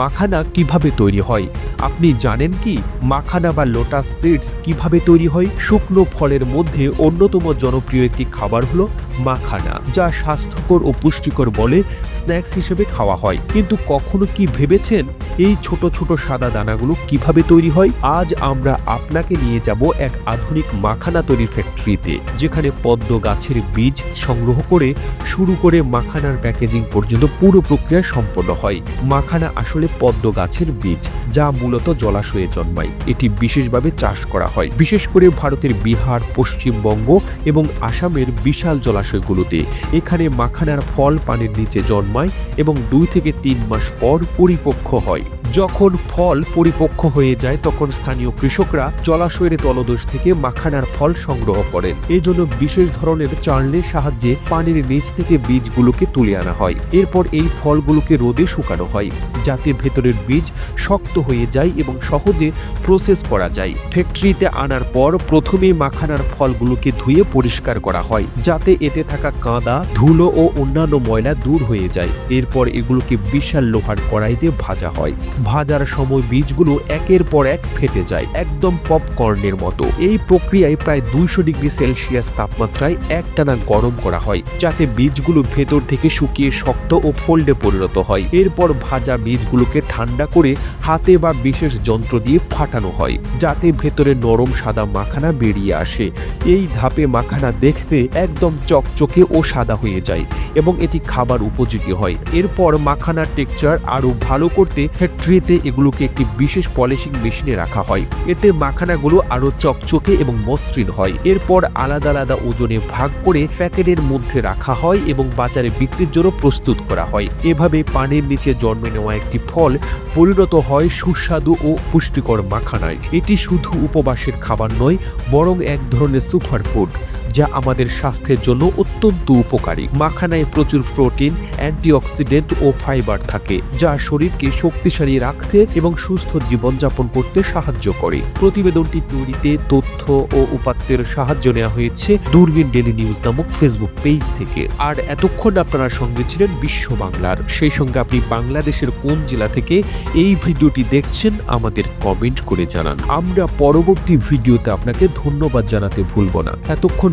মাখানা কীভাবে তৈরি হয়? আপনি জানেন কি মাখানা বা লোটাস সিডস কীভাবে তৈরি হয়? শুকনো ফলের মধ্যে অন্যতম জনপ্রিয় একটি খাবার হলো মাখানা, যা স্বাস্থ্যকর ও পুষ্টিকর বলে স্ন্যাক্স হিসেবে খাওয়া হয়। কিন্তু কখনো কি ভেবেছেন? এই ছোট ছোট সাদা দানাগুলো কীভাবে তৈরি হয়? আজ আমরা আপনাকে নিয়ে যাব এক আধুনিক মাখানা তৈরির ফ্যাক্টরিতে যেখানে পদ্ম গাছের বীজ সংগ্রহ করে শুরু করে মাখানার প্যাকেজিং পর্যন্ত পুরো প্রক্রিয়া সম্পন্ন হয়। মাখানা আসলে পদ্ম গাছের বীজ, যা মূলত জলাশয়ে জন্মায়। এটি বিশেষভাবে চাষ করা হয়। বিশেষ করে ভারতের বিহার, পশ্চিমবঙ্গ এবং আসামের বিশাল জলাশয়গুলোতে। এখানে মাখানার ফল পানির নিচে জন্মায় এবং দুই থেকে তিন মাস পর পরিপক্ক হয়। যখন ফল পরিপক্ক হয়ে যায়, তখন স্থানীয় কৃষকরা জলাশয়ের তলদেশ থেকে মাখানার ফল সংগ্রহ করেন। এই জন্য বিশেষ ধরনের চার্লের সাহায্যে পানির নিচ থেকে বীজগুলোকে তুলে আনা হয়। এরপর এই ফলগুলোকে রোদে শুকানো হয়, যাতে ভেতরের বীজ শক্ত হয়ে যায় এবং সহজে প্রসেস করা যায়। ফ্যাক্টরিতে আনার পর প্রথমে মাখানার ফলগুলোকে ধুয়ে পরিষ্কার করা হয়, যাতে এতে থাকা কাঁদা, ধুলো ও অন্যান্য ময়লা দূর হয়ে যায়। এরপর এগুলোকে বিশাল লোহার কড়াইতে ভাজা হয়। ভাজার সময় বীজগুলো একের পর এক ফেটে যায়, একদম পপকর্নের মতো। এই প্রক্রিয়ায় প্রায় দুইশো ডিগ্রি সেলসিয়াস তাপমাত্রায় একটানা গরম করা হয়, যাতে বীজগুলো ভেতর থেকে শুকিয়ে শক্ত ও ফোল্ডে পরিণত হয়। এরপর ভাজা বীজগুলোকে ঠান্ডা করে হাতে বা বিশেষ যন্ত্র দিয়ে ফাটানো হয়, যাতে ভেতরে নরম সাদা মাখানা বেরিয়ে আসে। এই ধাপে মাখানা দেখতে একদম চকচকে ও সাদা হয়ে যায় এবং এটি খাবার উপযোগী হয়। এরপর মাখানার টেক্সচার আরও ভালো করতে ফ্যাক্টরিতে এগুলোকে একটি বিশেষ পলিশিং মেশিনে রাখা হয়। এতে মাখানাগুলো আরও চকচকে এবং মসৃণ হয়। এরপর আলাদা আলাদা ওজনে ভাগ করে প্যাকেটের মধ্যে রাখা হয় এবং বাজারে বিক্রির জন্য প্রস্তুত করা হয়। এভাবে পানির নিচে জন্মে নেওয়া একটি ফল পরিণত হয় সুস্বাদু ও পুষ্টিকর মাখানায়। এটি শুধু উপবাসের খাবার নয়, বরং এক ধরনের সুপারফুড। যা আমাদের স্বাস্থ্যের জন্য অত্যন্ত উপকারী। মাখানায় প্রচুর প্রোটিন, অ্যান্টিঅক্সিডেন্ট ও ফাইবার থাকে, যা শরীরকে শক্তিশালী রাখতে এবং সুস্থ জীবনযাপন করতে সাহায্য করে। প্রতিবেদনটি তৈরিতে তথ্য ও উপাত্তের সাহায্য নেওয়া হয়েছে দূরবীন ডেলি নিউজ নামক ফেসবুক পেজ থেকে। আর এতক্ষণ আপনারা সঙ্গে ছিলেন বিশ্ব বাংলার। সেই সঙ্গে আপনি বাংলাদেশের কোন জেলা থেকে এই ভিডিওটি দেখছেন আমাদের কমেন্ট করে জানান। আমরা পরবর্তী ভিডিওতে আপনাকে ধন্যবাদ জানাতে ভুলব না। এতক্ষণ